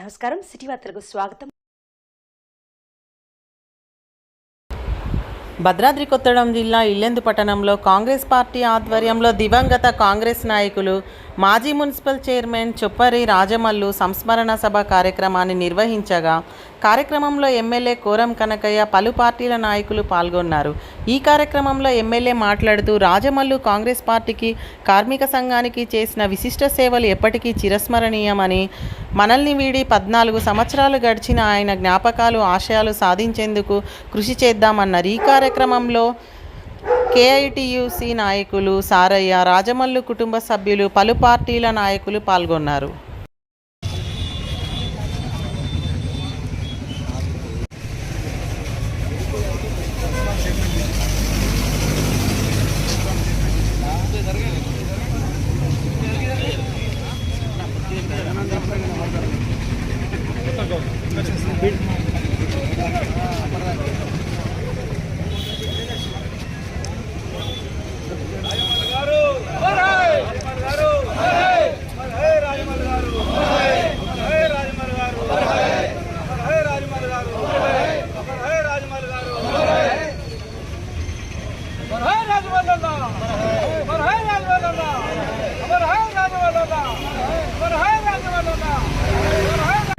నమస్కారం. సిటీ వార్తలకు స్వాగతం. భద్రాద్రి కొత్తగూడెం జిల్లా ఇల్లెందు పట్టణంలో కాంగ్రెస్ పార్టీ ఆధ్వర్యంలో దివంగత కాంగ్రెస్ నాయకులు మాజీ మున్సిపల్ చైర్మన్ చొప్పరి రాజమల్లు సంస్మరణ సభ కార్యక్రమాన్ని నిర్వహించగా కార్యక్రమంలో ఎమ్మెల్యే కోరం కనకయ్య పలు పార్టీల నాయకులు పాల్గొన్నారు. ఈ కార్యక్రమంలో ఎమ్మెల్యే మాట్లాడుతూ రాజమల్లు కాంగ్రెస్ పార్టీకి కార్మిక సంఘానికి చేసిన విశిష్ట సేవలు ఎప్పటికీ చిరస్మరణీయమని మనల్ని వీడి పద్నాలుగు సంవత్సరాలు గడిచిన ఆయన జ్ఞాపకాలు ఆశయాలు సాధించేందుకు కృషి చేద్దామన్నారు ఈ కార్యక్రమంలో కేఐటియుసి నాయకులు సారయ్య రాజమల్లు కుటుంబ సభ్యులు పలు పార్టీల నాయకులు పాల్గొన్నారు.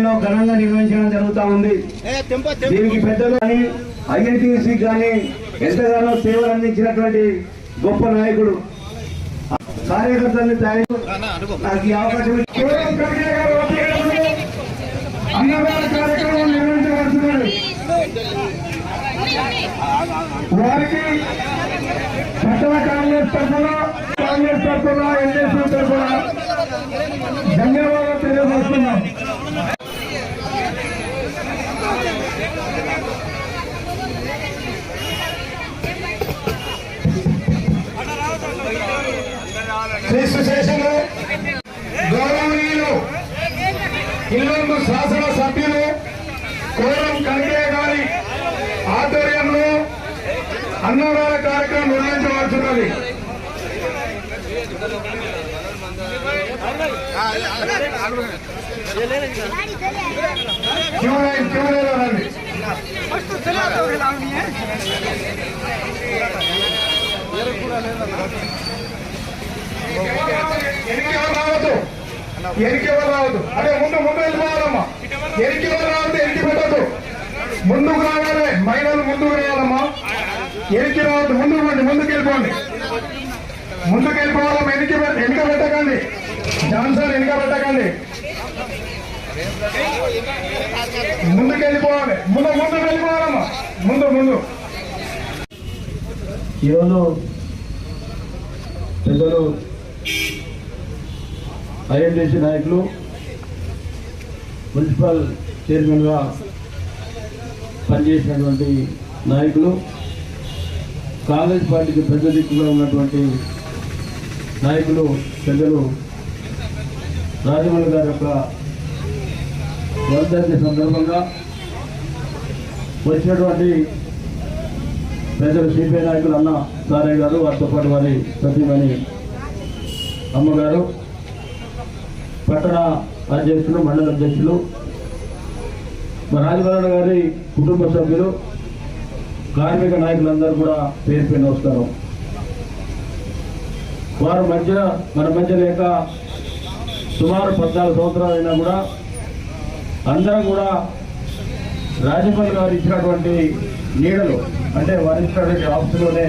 ఘనంగా నిర్వహించడం జరుగుతా ఉంది. దీనికి పెద్దలు కానీ ఐఎన్టీసీ కానీ ఎంతగానో సేవలు అందించినటువంటి గొప్ప నాయకుడు. కార్యకర్తల్ని తయారు నాకు ఈ అవకాశం కార్యక్రమం వారికి పట్టణ కాంగ్రెస్ తరఫున కాంగ్రెస్ తరఫున ఎన్ఎస్యూ తరఫున ధన్యవాదాలు తెలియజేస్తున్నాం. ఇల్లందు శాసన సభ్యులు కోరం కంకే గారి ఆధ్వర్యంలో అన్నదాన కార్యక్రమం నిర్వహించబడుతున్నది క్యూ లైన్ ఎవరు రావద్దు. అదే ముందు ముందు వెళ్ళిపోవాలమ్మా. ఎనికి ఎవరు రావద్దు ఎరికి పెట్టద్దు. ముందుకు రావాలి మహిళలు ముందుకు రావాలమ్మా. ఎరికి రావద్దు ముందుకు రండి ముందుకు వెళ్ళిపోండి. ముందుకు వెళ్ళిపోవాలమ్మా ఎనికి వెనుక పెట్టకండి. డాన్సర్ వెనుక పెట్టకండి. ముందుకు వెళ్ళిపోవాలి ముందు ముందు వెళ్ళిపోవాలమ్మా. ముందు ముందు. ఈరోజు పెద్దలు ఐఎన్టీసీ నాయకులు మున్సిపల్ చైర్మన్గా పనిచేసినటువంటి నాయకులు కాంగ్రెస్ పార్టీకి పెద్ద దిక్కుగా ఉన్నటువంటి నాయకులు పెద్దలు రాజమౌళి గారి యొక్క వర్ధంతి సందర్భంగా వచ్చినటువంటి పెద్దలు సిపిఐ నాయకులు అన్న సారయ్య గారు వారితో పాటు వారి సతీమణి అమ్మగారు పట్టణ అధ్యక్షులు మండల అధ్యక్షులు మా గారి కుటుంబ సభ్యులు కార్మిక నాయకులందరూ కూడా పేరు పేరు నమస్కారం వారు మధ్య మన మధ్య లేక సుమారు పద్నాలుగు సంవత్సరాలు అయినా కూడా అందరం కూడా రాజమౌళి గారు ఇచ్చినటువంటి నీడలు అంటే వారి ఇచ్చినటువంటి ఆఫీసులోనే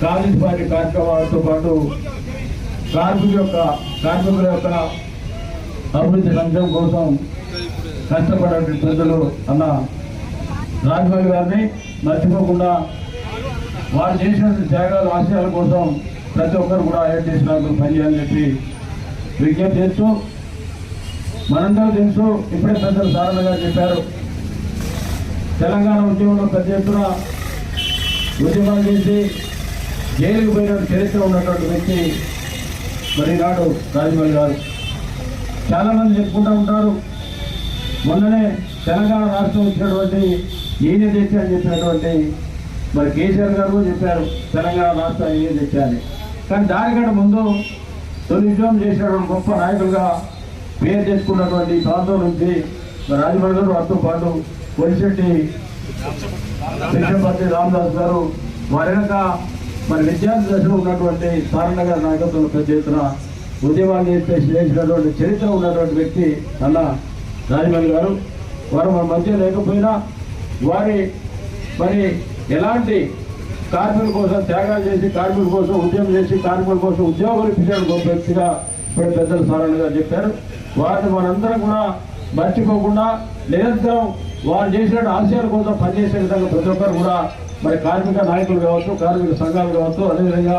కాంగ్రెస్ పార్టీ కార్యక్రమాలతో పాటు కార్మికుల యొక్క కార్మికుల యొక్క అభివృద్ధి సంక్షేమం కోసం కష్టపడేటువంటి ప్రజలు అన్న రాజమౌళి గారిని మర్చిపోకుండా వారు చేసిన త్యాగాలు ఆశయాల కోసం ప్రతి ఒక్కరు కూడా ఐఐటీసీ బ్యాంకులు పనిచేయాలని చెప్పి విజ్ఞప్తి చేస్తూ మనందరూ తెలుసు ఇప్పుడే పెద్దలు సారణ చెప్పారు. తెలంగాణ ఉద్యమంలో పెద్ద ఎత్తున ఉద్యమాలు చేసి జైలుకు పోయిన చరిత్ర ఉన్నటువంటి వ్యక్తి మరి నాడు రాజమౌళి గారు. చాలామంది చెప్పుకుంటూ ఉంటారు. మొన్ననే తెలంగాణ రాష్ట్రం వచ్చినటువంటి ఈయన తెచ్చా అని చెప్పినటువంటి మరి కేసీఆర్ గారు చెప్పారు తెలంగాణ రాష్ట్రం ఈయన తెచ్చాలి కానీ దానికంటే ముందు తొలి ఉద్యమం చేసినటువంటి గొప్ప నాయకులుగా పేరు తెచ్చుకున్నటువంటి ప్రాంతం నుంచి మరి రాజమండ్రి గారు వారితో పాటు కొలిశెట్టి కృష్ణపతి రామదాస్ గారు వారి మరి విద్యార్థి దశలో ఉన్నటువంటి సారణ గారి నాయకత్వంలో పెద్ద ఉద్యమాన్ని చేసినటువంటి చరిత్ర ఉన్నటువంటి వ్యక్తి అన్న రాజమౌళి గారు. వారు మన మధ్య లేకపోయినా వారి మరి ఎలాంటి కార్మికుల కోసం త్యాగాలు చేసి కార్మికుల కోసం ఉద్యమం చేసి కార్మికుల కోసం ఉద్యోగాలు ఇప్పించాడు గొప్ప వ్యక్తిగా ఇప్పుడు పెద్దలు సారణ గారు చెప్పారు. వారిని మనందరం కూడా మర్చిపోకుండా నిరంతరం వారు చేసిన ఆశయాల కోసం పనిచేసే విధంగా ప్రతి ఒక్కరు కూడా మరి కార్మిక నాయకులు కావచ్చు కార్మిక సంఘాలు కావచ్చు అదేవిధంగా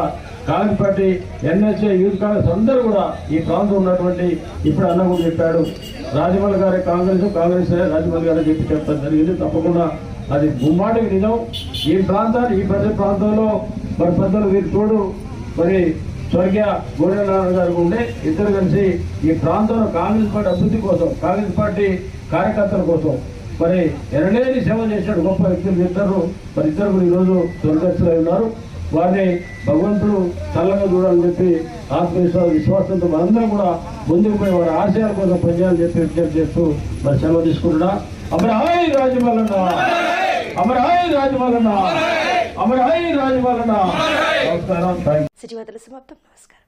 Congress party NSA youth Congress అందరూ కూడా ఈ ప్రాంతం ఉన్నటువంటి ఇప్పుడు అన్న కూడా చెప్పాడు. రాజమౌళి గారి కాంగ్రెస్ కాంగ్రెస్ రాజమౌళి గారు చెప్పి చెప్పడం జరిగింది. తప్పకుండా అది గుమ్మాటికి నిజం. ఈ ప్రాంతాన్ని ఈ ప్రతి ప్రాంతంలో మరి పెద్దలు వీరి తోడు మరి స్వర్గీయ గోడెనారాయణ గారు ఉండే ఇద్దరు కలిసి ఈ ప్రాంతంలో కాంగ్రెస్ పార్టీ అభివృద్ధి కోసం కాంగ్రెస్ పార్టీ కార్యకర్తల కోసం మరి ఎనలేని సేవ చేసిన గొప్ప వ్యక్తులు ఇద్దరు. మరి ఇద్దరు కూడా ఈరోజు స్వర్గస్థులై ఉన్నారు. వారిని భగవంతుడు చల్లగా చూడాలని చెప్పి ఆత్మవిశ్వాస విశ్వాసంతో మనందరం కూడా ముందుకు పోయి వారి ఆశయాల కోసం పనిచేయాలని చెప్పి విజ్ఞప్తి చేస్తూ మరి సెలవు తీసుకుంటున్నా. అమరాయి రాజమాలన్న అమరాయి రాజమల్లన్న అమరాయి రాజమల్లన్న నమస్కారం. థ్యాంక్ సిటీ వార్తలు సమాప్తం. నమస్కారం.